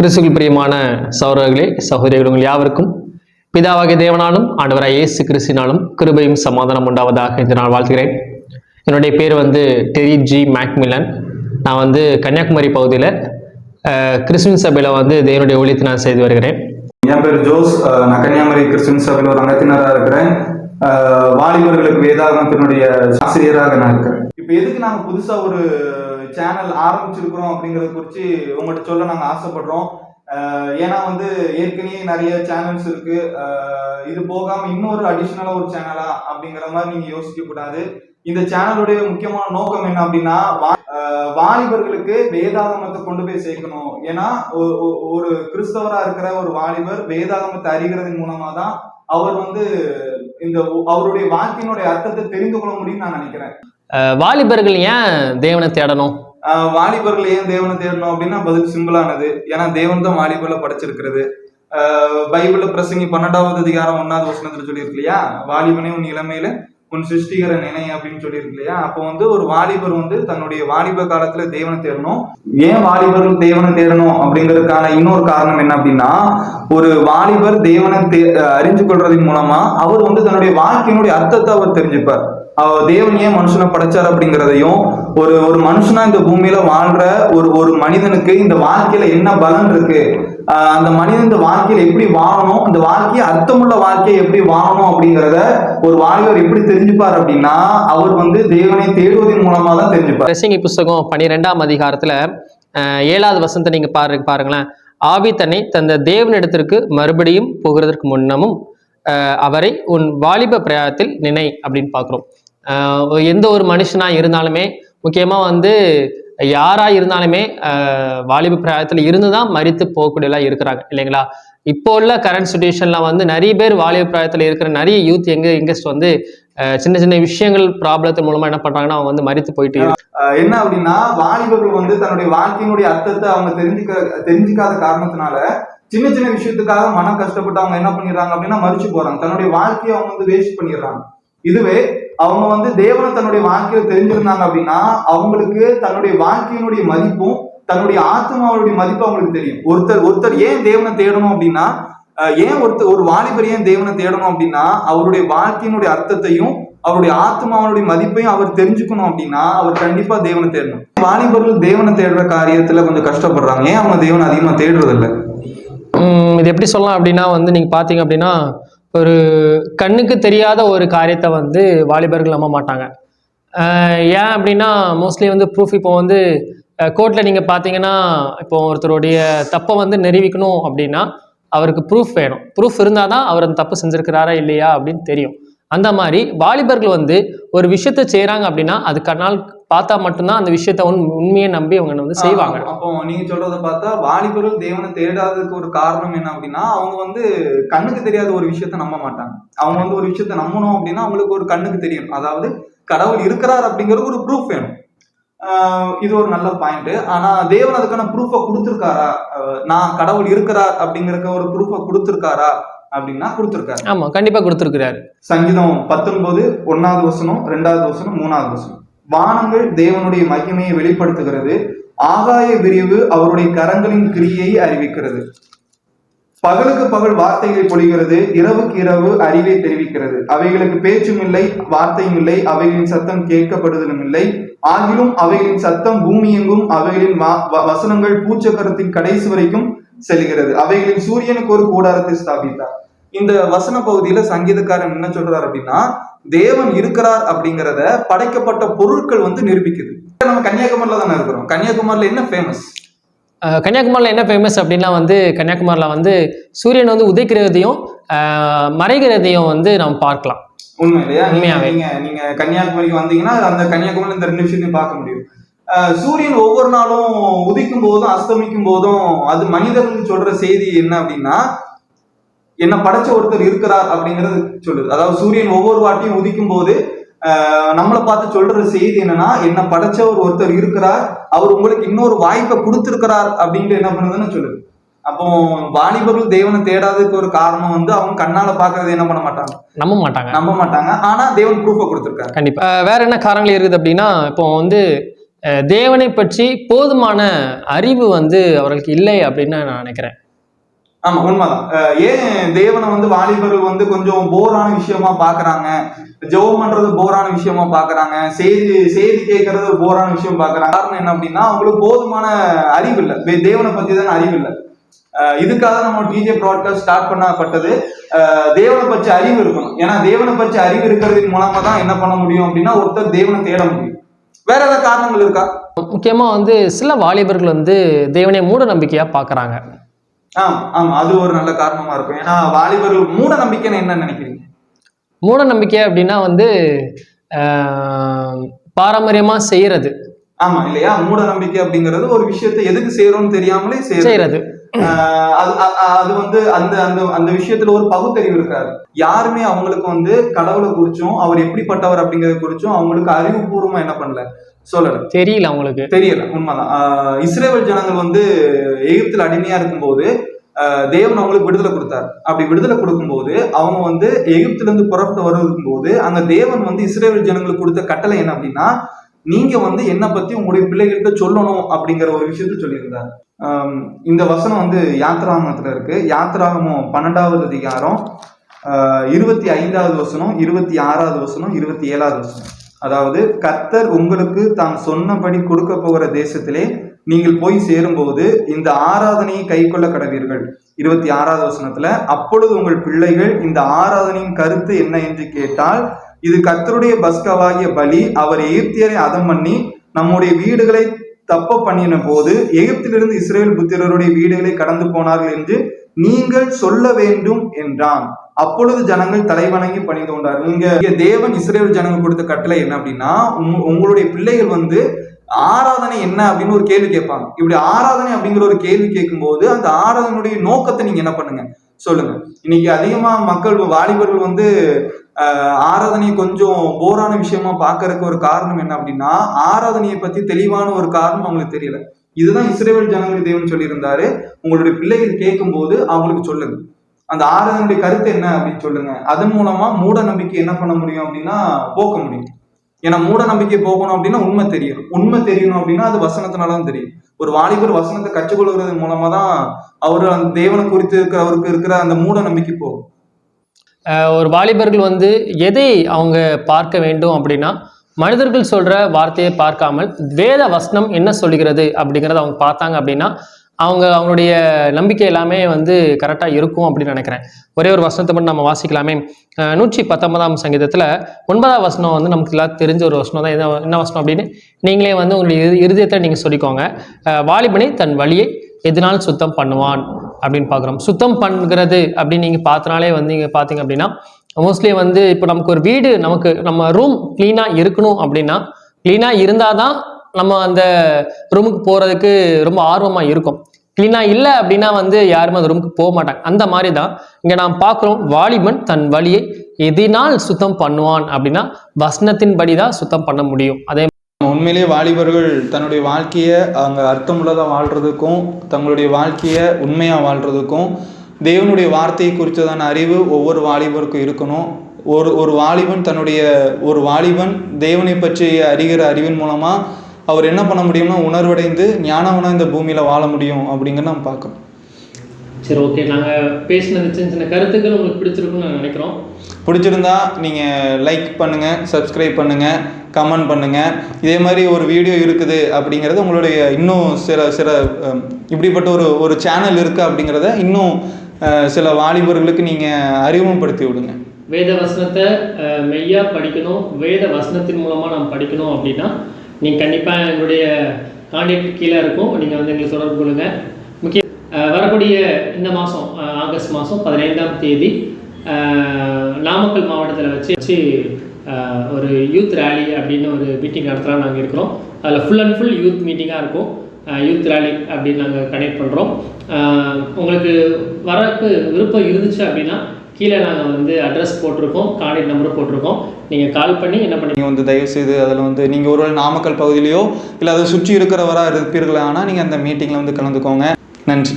கிறிஸ்துவில் பிரியமான சௌரர்களே சகோதரிகள் உங்கள் யாவருக்கும் பிதாவாகிய தேவனாலும் ஆண்டவராய் இயேசு கிறிஸ்தினாலும் கிருபையும் சமாதானம் உண்டாவதாக இந்த நாள் வாழ்த்துகிறேன். என்னுடைய பேர் வந்து டெரி ஜி மேக்மிலன் நான் வந்து கன்னியாகுமரி பகுதியில் கிறிஸ்டின் சபையில் வந்து தேவனுடைய ஒழித்து நான் செய்து வருகிறேன். என் பேர் ஜோஸ். நான் கன்னியாகுமரி கிறிஸ்டின் சபையில் ஒரு அங்கத்தினராக இருக்கிறேன். வாலிபர்களுக்கு வேதாகமத்தினுடைய ஆசிரியராக நான் இருக்கிறேன். இப்போ எதுக்கு நாங்கள் புதுசாக ஒரு சேனல் ஆரம்பிச்சிருக்கிறோம் அப்படிங்கிறத குறித்து உங்கள்கிட்ட சொல்ல நாங்கள் ஆசைப்படுறோம். ஏன்னா வந்து ஏற்கனவே நிறைய சேனல்ஸ் இருக்கு. இது போகாம இன்னொரு அடிஷ்னலா ஒரு சேனலா அப்படிங்கிற மாதிரி நீங்க யோசிக்க கூடாது. இந்த சேனலுடைய முக்கியமான நோக்கம் என்ன அப்படின்னா வா- வாலிபர்களுக்கு வேதாகமத்தை கொண்டு போய் சேர்க்கணும். ஏன்னா ஒ- ஒ- ஒரு கிறிஸ்தவரா இருக்கிற ஒரு வாலிபர் வேதாகமத்தை அறிகிறதன் மூலமா தான் அவர் வந்து இந்த அவருடைய வாழ்க்கையினுடைய அர்த்தத்தை தெரிந்து கொள்ள முடியும்னு நான் நினைக்கிறேன். வாலிபர்கள் ஏன் தேவனை தேடணும்? வாலிபர்கள் ஏன் தேவனை தேடணும் அப்படின்னா பதில் சிம்பிளானது ஏன்னா தேவன் தான் வாலிபர்ல படைச்சிருக்கிறது. பைபிள்ல பிரசங்கி பன்னெண்டாவது அதிகாரம் ஒன்னாவது வசனத்துல சொல்லியிருக்கு இல்லையா? வாலிபனே உன் இளமையில உன் சிருஷ்டிகர நினை அப்படின்னு சொல்லியிருக்கு இல்லையா? அப்போ வந்து ஒரு வாலிபர் வந்து தன்னுடைய வாலிப காலத்துல தேவனை தேடணும். ஏன் வாலிபர்கள் தேவனை தேடணும் அப்படிங்கிறதுக்கான இன்னொரு காரணம் என்ன அப்படின்னா ஒரு வாலிபர் தேவனை தே- அறிஞ்சு கொள்றதன் மூலமா அவர் வந்து தன்னுடைய வாழ்க்கையினுடைய அர்த்தத்தை அவர் தெரிஞ்சுப்பார். தேவன் ஏன் மனுஷனை படைச்சார் அப்படிங்கிறதையும் ஒரு ஒரு மனுஷனா இந்த பூமியில வாழ்ற ஒரு ஒரு மனிதனுக்கு இந்த வாழ்க்கையில என்ன பலன் இருக்கு? ஆஹ் அந்த மனிதன் இந்த வாழ்க்கையில எப்படி வாழணும்? இந்த வாழ்க்கையை அர்த்தமுள்ள வாழ்க்கையை எப்படி வாழணும் அப்படிங்கிறத ஒரு வாலிபர் எப்படி தெரிஞ்சுப்பார் அப்படின்னா அவர் வந்து தேவனை தேடுவதன் மூலமா தான் தெரிஞ்சுப்பார். ரசிங்கி புஸ்தகம் பன்னிரெண்டாம் அதிகாரத்துல ஏழாவது வசனத்தை நீங்க பாரு பாருங்களேன். ஆவி தன்னை தந்த தேவனிடத்திற்கு மறுபடியும் போகிறதற்கு முன்னமும் அவரை உன் வாலிப பிரயாணத்தில் நினை அப்படின்னு பார்க்குறோம். எந்த ஒரு மனுஷனாக இருந்தாலுமே முக்கியமாக வந்து யாராக இருந்தாலுமே வாலிப பிராயத்தில் இருந்து தான் மறித்து போகக்கூடியலாம் இருக்கிறாங்க இல்லைங்களா? இப்போ உள்ள கரண்ட் சுச்சுவேஷனில் வந்து நிறைய பேர் வாலிப பிராயத்தில் இருக்கிற நிறைய யூத் எங்க யங்கஸ்ட் வந்து சின்ன சின்ன விஷயங்கள் ப்ராப்ளத்தின் மூலமா என்ன பண்றாங்கன்னா அவங்க வந்து மறித்து போயிட்டு என்ன அப்படின்னா வாலிபர்கள் வந்து தன்னுடைய வாழ்க்கையினுடைய அர்த்தத்தை அவங்க தெரிஞ்சுக்க தெரிஞ்சுக்காத காரணத்தினால சின்ன சின்ன விஷயத்துக்காக மனம் கஷ்டப்பட்டு அவங்க என்ன பண்ணிடுறாங்க அப்படின்னா மறிச்சு போறாங்க. தன்னுடைய வாழ்க்கையை அவங்க வந்து வேஸ்ட் பண்ணிடுறாங்க. இதுவே அவங்க வந்து தேவனை தன்னுடைய வாழ்க்கையில தெரிஞ்சிருந்தாங்க அப்படின்னா அவங்களுக்கு தன்னுடைய வாழ்க்கையினுடைய மதிப்பும் தன்னுடைய ஆத்மாவுடைய மதிப்பு அவங்களுக்கு தெரியும். ஒருத்தர் ஒருத்தர் ஏன் தேவனை தேடணும் அப்படின்னா ஏன் ஒருத்தர் ஒரு வாலிபர் ஏன் தேவனை தேடணும் அப்படின்னா அவருடைய வாழ்க்கையினுடைய அர்த்தத்தையும் அவருடைய ஆத்மாவனுடைய மதிப்பையும் அவர் தெரிஞ்சுக்கணும் அப்படின்னா அவர் கண்டிப்பா தேவனை தேடணும். வாலிபர்கள் தேவனை தேடுற காரியத்துல கொஞ்சம் கஷ்டப்படுறாங்க. ஏன் அவங்க தேவனை அதிகமா தேடுறது இல்ல உம் இது எப்படி சொல்லலாம் அப்படின்னா வந்து நீங்க பார்த்தீங்க அப்படின்னா ஒரு கண்ணுக்கு தெரியாத ஒரு காரியத்தை வந்து வாலிபர்கள் நம்ப மாட்டாங்க. ஏன் அப்படின்னா மோஸ்ட்லி வந்து ப்ரூஃப் இப்போ வந்து கோர்ட்டில் நீங்கள் பார்த்தீங்கன்னா இப்போ ஒருத்தருடைய தப்பை வந்து நிரூபிக்கணும் அப்படின்னா அவருக்கு ப்ரூஃப் வேணும். ப்ரூஃப் இருந்தால் தான் அவர் அந்த தப்பு செஞ்சுருக்கிறாரா இல்லையா அப்படின்னு தெரியும். அந்த மாதிரி வாலிபர்கள் வந்து ஒரு விஷயத்தை செய்கிறாங்க அப்படின்னா அது கண்ணால் பார்த்தா மட்டும்தான் அந்த விஷயத்தை உண் உண்மையை நம்பி அவங்க வந்து செய்வாங்க. அப்போ நீங்க சொல்றத பார்த்தா வாலிபர்கள் தேவனை தேடாததுக்கு ஒரு காரணம் என்ன அப்படின்னா அவங்க வந்து கண்ணுக்கு தெரியாத ஒரு விஷயத்த நம்ப மாட்டாங்க. அவங்க வந்து ஒரு விஷயத்த நம்பணும் அப்படின்னா அவங்களுக்கு ஒரு கண்ணுக்கு தெரியும். அதாவது கடவுள் இருக்கிறார் அப்படிங்கிறது ஒரு ப்ரூஃப் வேணும். இது ஒரு நல்ல பாயிண்ட் ஆனா தேவன் அதுக்கான ப்ரூஃபை கொடுத்துருக்காரா? நான் கடவுள் இருக்கிறார் அப்படிங்கறக்க ஒரு ப்ரூஃபை கொடுத்துருக்காரா? அப்படின்னா கொடுத்துருக்காரு. ஆமாம் கண்டிப்பாக கொடுத்துருக்கிறாரு. சங்கீதம் பத்தொன்பது ஒன்னாவது வசனம் ரெண்டாவது வசனம் மூணாவது வசனம். வானங்கள் தேவனுடைய மகிமையை வெளிப்படுத்துகிறது ஆகாய விரிவு அவருடைய கரங்களின் கிரியை அறிவிக்கிறது. பகலுக்கு பகல் வார்த்தைகளை பொழிகிறது இரவுக்கு இரவு அறிவை தெரிவிக்கிறது. அவைகளுக்கு பேச்சும் இல்லை வார்த்தையும் இல்லை அவைகளின் சத்தம் கேட்கப்படுதலும் இல்லை. ஆகிலும் அவைகளின் சத்தம் பூமி எங்கும் அவைகளின் வசனங்கள் பூச்சக்கரத்தின் கடைசி வரைக்கும் செல்கிறது. அவைகளின் சூரியனுக்கு ஒரு கூடாரத்தை ஸ்தாபித்தார். இந்த வசன பகுதியில சங்கீதக்காரன் என்ன சொல்றாரு அப்படின்னா தேவன் இருக்கிறார் அப்படிங்கிறத படைக்கப்பட்ட பொருட்கள் வந்து நிரூபிக்குது. நம்ம கன்னியாகுமரியில தானே இருக்கிறோம். கன்னியாகுமரியில என்ன ஃபேமஸ் கன்னியாகுமரியில் என்ன ஃபேமஸ் அப்படின்னா வந்து கன்னியாகுமரியில் வந்து சூரியன் வந்து உதைக்கிறதையும் மறைகிறதையும் வந்து நம்ம பார்க்கலாம். உண்மை இல்லையா? நீங்க உண்மையாவே. நீங்க நீங்க கன்னியாகுமரிக்கு வந்தீங்கன்னா அந்த கன்னியாகுமரியில இந்த ரெண்டு விஷயத்தையும் பார்க்க முடியும். சூரியன் ஒவ்வொரு நாளும் உதிக்கும் போதும் அஸ்தமிக்கும் போதும் அது மனிதர்களுக்கு சொல்ற செய்தி என்ன அப்படின்னா என்ன படைச்ச ஒருத்தர் இருக்கிறார் அப்படிங்கிறது சொல்லுது. அதாவது சூரியன் ஒவ்வொரு வாட்டியும் உதிக்கும் போது நம்மளை பார்த்து சொல்ற செய்தி என்னன்னா என்ன படைச்சவர் ஒருத்தர் இருக்கிறார் அவர் உங்களுக்கு இன்னொரு வாய்ப்பை கொடுத்திருக்கிறார் அப்படின்ட்டு என்ன பண்ணுதுன்னு சொல்லுது. அப்போ வாலிபர்கள் தேவனை தேடாததுக்கு ஒரு காரணம் வந்து அவங்க கண்ணால பாக்குறது என்ன பண்ண மாட்டாங்க. நம்ப மாட்டாங்க. நம்ப மாட்டாங்க. ஆனா தேவன் ப்ரூஃபை கொடுத்திருக்காரு. கண்டிப்பாக வேற என்ன காரணங்கள் இருக்குது அப்படின்னா இப்போ வந்து தேவனை பற்றி போதுமான அறிவு வந்து அவர்களுக்கு இல்லை அப்படின்னு நான் நினைக்கிறேன். ஆமா உண்மைதான். ஏன் தேவனை வந்து வாலிபர்கள் வந்து கொஞ்சம் போரான விஷயமா பாக்குறாங்க? ஜெபம் பண்றது போரான விஷயமா பாக்குறாங்க? செய்தி செய்தி கேட்கறது ஒரு போரான விஷயம் பாக்குறாங்க. காரணம் என்ன அப்படின்னா அவங்களுக்கு போதுமான அறிவு இல்லை. தேவனை பத்தி தானே அறிவு இல்லை. இதுக்காக நம்ம டிஜே ப்ராட்காஸ்ட் ஸ்டார்ட் பண்ணப்பட்டது. தேவனை பற்றி அறிவு இருக்கணும். ஏன்னா தேவனை பற்றி அறிவு இருக்கிறதின் மூலமா தான் என்ன பண்ண முடியும் அப்படின்னா ஒருத்தர் தேவனை தேட முடியும். வேற ஏதாவது காரணங்கள் இருக்கா? முக்கியமா வந்து சில வாலிபர்கள் வந்து தேவனை மூட நம்பிக்கையா பார்க்கறாங்க. ஆமா ஆமா. அது ஒரு நல்ல காரணமா இருக்கும். ஏன்னா வாலிபர்கள் மூட நம்பிக்கைன்னு என்ன நினைக்கிறீங்க? மூட நம்பிக்கை அப்படின்னா வந்து ஆஹ், பாரம்பரியமா செய்யறது. ஆமா இல்லையா? மூட நம்பிக்கை அப்படிங்கிறது ஒரு விஷயத்தை எதுக்கு செய்யறோம்னு தெரியாமலே செய்யறது. அது வந்து அந்த அந்த அந்த விஷயத்துல ஒரு பகுத்தறிவு இருக்காது. யாருமே அவங்களுக்கு வந்து கடவுளை குறிச்சும் அவர் எப்படிப்பட்டவர் அப்படிங்கறத குறிச்சும் அவங்களுக்கு அறிவுபூர்வமா என்ன பண்ணல. சொல்லல. தெரியல அவங்களுக்கு. தெரியல உண்மைதான். இஸ்ரேல் ஜனங்கள் வந்து எகிப்துல அடிமையா இருக்கும்போது தேவன் அவங்களுக்கு விடுதலை கொடுத்தார். அப்படி விடுதலை கொடுக்கும்போது அவங்க வந்து எகிப்துல இருந்து புறப்பட்டு வருவதுக்கும் போது அங்க தேவன் வந்து இஸ்ரேல் ஜனங்களுக்கு கொடுத்த கட்டளை என்ன அப்படின்னா நீங்க வந்து என்ன பத்தி உங்களுடைய பிள்ளைகள்கிட்ட சொல்லணும் அப்படிங்கிற ஒரு விஷயத்த சொல்லியிருந்தார். இந்த வசனம் வந்து யாத்ராகமத்துல இருக்கு. யாத்ராகமம் பன்னெண்டாவது அதிகாரம் இருபத்தி ஐந்தாவது வசனம் இருபத்தி ஆறாவது வசனம் இருபத்தி ஏழாவது வசனம். அதாவது கர்த்தர் உங்களுக்கு தாம் சொன்னபடி கொடுக்க போகிற தேசத்திலே நீங்கள் போய் சேரும்போது இந்த ஆராதனையை கைக்கொள்ள கடவீர்கள். இருபத்தி ஆறாவது வசனத்துல அப்பொழுது உங்கள் பிள்ளைகள் இந்த ஆராதனையின் கருத்து என்ன என்று கேட்டால் இது கத்தருடைய பஸ்கவாகிய பலி. அவர் எகிப்தியரை அதம் பண்ணி நம்முடைய வீடுகளை தப்ப பண்ணின போது எகிப்திலிருந்து இஸ்ரேல் புத்திரருடைய வீடுகளை கடந்து போனார்கள் என்று நீங்கள் சொல்ல வேண்டும் என்றான். அப்பொழுது ஜனங்கள் தலைவணங்கி பணிந்து கொண்டார்கள். இங்க தேவன் இஸ்ரேல் ஜனங்கள் கொடுத்த கட்டளை என்ன அப்படின்னா உங்களுடைய பிள்ளைகள் வந்து ஆராதனை என்ன அப்படின்னு ஒரு கேள்வி கேட்பாங்க. இப்படி ஆராதனை அப்படிங்கிற ஒரு கேள்வி கேட்கும்போது அந்த ஆராதனையுடைய நோக்கத்தை நீங்க என்ன பண்ணுங்க? சொல்லுங்க. இன்னைக்கு அதிகமா மக்கள் வாலிபர்கள் வந்து ஆராதனையை கொஞ்சம் போரான விஷயமா பார்க்கறதுக்கு ஒரு காரணம் என்ன அப்படின்னா ஆராதனையை பத்தி தெளிவான ஒரு காரணம் அவங்களுக்கு தெரியல. இதுதான் இஸ்ரேல் ஜனங்கள் தேவன் சொல்லியிருந்தாரு. உங்களுடைய பிள்ளைகள் கேட்கும் போது அவங்களுக்கு சொல்லுங்க. அந்த ஆராதனுடைய கருத்து என்ன அப்படின்னு சொல்லுங்க. அதன் மூலமா மூட நம்பிக்கை என்ன பண்ண முடியும் அப்படின்னா போக்க முடியும். ஏன்னா மூட நம்பிக்கை போகணும் அப்படின்னா உண்மை தெரியணும் உண்மை தெரியணும் அப்படின்னா அது வசனத்தினால தான் தெரியும். ஒரு வாலிபர் வசனத்தை கற்றுக்கொள்வதன் மூலமா தான் அவர் அந்த தேவனை குறித்து இருக்கிற அவருக்கு இருக்கிற அந்த மூட நம்பிக்கை போகும். ஒரு வாலிபர்கள் வந்து எதை அவங்க பார்க்க வேண்டும் அப்படின்னா மனிதர்கள் சொல்கிற வார்த்தையை பார்க்காமல் வேத வசனம் என்ன சொல்லுகிறது அப்படிங்கிறத அவங்க பார்த்தாங்க அப்படின்னா அவங்க அவங்களுடைய நம்பிக்கை எல்லாமே வந்து கரெக்டாக இருக்கும் அப்படின்னு நினைக்கிறேன். ஒரே ஒரு வசனத்தை மட்டும் நம்ம வாசிக்கலாமே. நூற்றி பத்தொன்பதாம் சங்கீதத்தில் ஒன்பதாம் வசனம் வந்து நமக்கு எல்லாம் தெரிஞ்ச ஒரு வசனம் தான். என்ன என்ன வசனம் அப்படின்னு நீங்களே வந்து உங்களுடைய இரு- இருதயத்தை நீங்கள் சொல்லிக்கோங்க. வாலிபனை தன் வழியை எதனால் சுத்தம் பண்ணுவான்? அப்படின்னு பார்க்குறோம். சுத்தம் பண்ணுறது அப்படின்னு நீங்கள் பார்த்தனாலே வந்து நீங்கள் பார்த்தீங்க அப்படின்னா மோஸ்ட்லி வந்து இப்போ நமக்கு ஒரு வீடு நமக்கு நம்ம ரூம் க்ளீனாக இருக்கணும் அப்படின்னா க்ளீனாக இருந்தால் தான் நம்ம அந்த ரூமுக்கு போகிறதுக்கு ரொம்ப ஆர்வமாக இருக்கும். க்ளீனாக இல்லை அப்படின்னா வந்து யாருமே அந்த ரூமுக்கு போக மாட்டாங்க. அந்த மாதிரி தான் இங்கே நாம் பார்க்குறோம் வாலிபன் தன் வழியை எதினால் சுத்தம் பண்ணுவான் அப்படின்னா வசனத்தின்படி தான் சுத்தம் பண்ண முடியும். அதே உண்மையிலேயே வாலிபர்கள் தன்னுடைய வாழ்க்கையை அவங்க அர்த்தமுள்ளதாக வாழ்கிறதுக்கும் தங்களுடைய வாழ்க்கையை உண்மையாக வாழ்கிறதுக்கும் தேவனுடைய வார்த்தையை குறித்ததான அறிவு ஒவ்வொரு வாலிபருக்கும் இருக்கணும். ஒரு ஒரு வாலிபன் தன்னுடைய ஒரு வாலிபன் தேவனை பற்றி அறிகிற அறிவின் மூலமாக அவர் என்ன பண்ண முடியும்னா உணர்வடைந்து ஞானவனாக இந்த பூமியில் வாழ முடியும் அப்படிங்கிறத நம்ம பார்க்கணும். சரி ஓகே நாங்கள் பேசினது சின்ன சின்ன கருத்துக்கள் உங்களுக்கு பிடிச்சிருக்குன்னு நான் நினைக்கிறோம். பிடிச்சிருந்தா நீங்கள் லைக் பண்ணுங்கள் சப்ஸ்கிரைப் பண்ணுங்கள் கமெண்ட் பண்ணுங்கள் இதே மாதிரி ஒரு வீடியோ இருக்குது அப்படிங்கிறது உங்களுடைய இன்னும் சில சில இப்படிப்பட்ட ஒரு ஒரு சேனல் இருக்குது அப்படிங்கிறத இன்னும் சில வாலிபர்களுக்கு நீங்கள் அறிமுகப்படுத்தி விடுங்க. வேத வசனத்தை மெய்யாக மெய்யா படிக்கணும். வேத வசனத்தின் மூலமாக நாம் படிக்கணும் அப்படின்னா நீங்கள் கண்டிப்பாக எங்களுடைய கான்டாக்ட் கீழே இருக்கும். நீங்கள் வந்து எங்களுக்கு தொடர்பு கொள்ளுங்கள் முக்கிய வரக்கூடிய இந்த மாதம் ஆகஸ்ட் மாதம் பதினைந்தாம் தேதி நாமக்கல் மாவட்டத்தில் வச்சு வச்சு ஒரு யூத் ரேலி அப்படின்னு ஒரு மீட்டிங் நடத்தலாம் நாங்கள் இருக்கிறோம். அதில் ஃபுல் அண்ட் ஃபுல் யூத் மீட்டிங்காக இருக்கும். யூத் ரேலி அப்படின்னு நாங்கள் கனெக்ட் பண்ணுறோம் உங்களுக்கு வரக்கு விருப்பம் இருந்துச்சு அப்படின்னா கீழே நாங்கள் வந்து அட்ரஸ் போட்டிருக்கோம் கான்டாக்ட் நம்பரும் போட்டிருக்கோம். நீங்கள் கால் பண்ணி என்ன பண்ணி வந்து வந்து தயவுசெய்து அதில் வந்து நீங்கள் ஒருவேளை நாமக்கல் பகுதியிலையோ இல்லை அதை சுற்றி இருக்கிறவராக இருப்பீர்களானால் நீங்கள் அந்த மீட்டிங்கில் வந்து கலந்துக்கோங்க. நன்றி.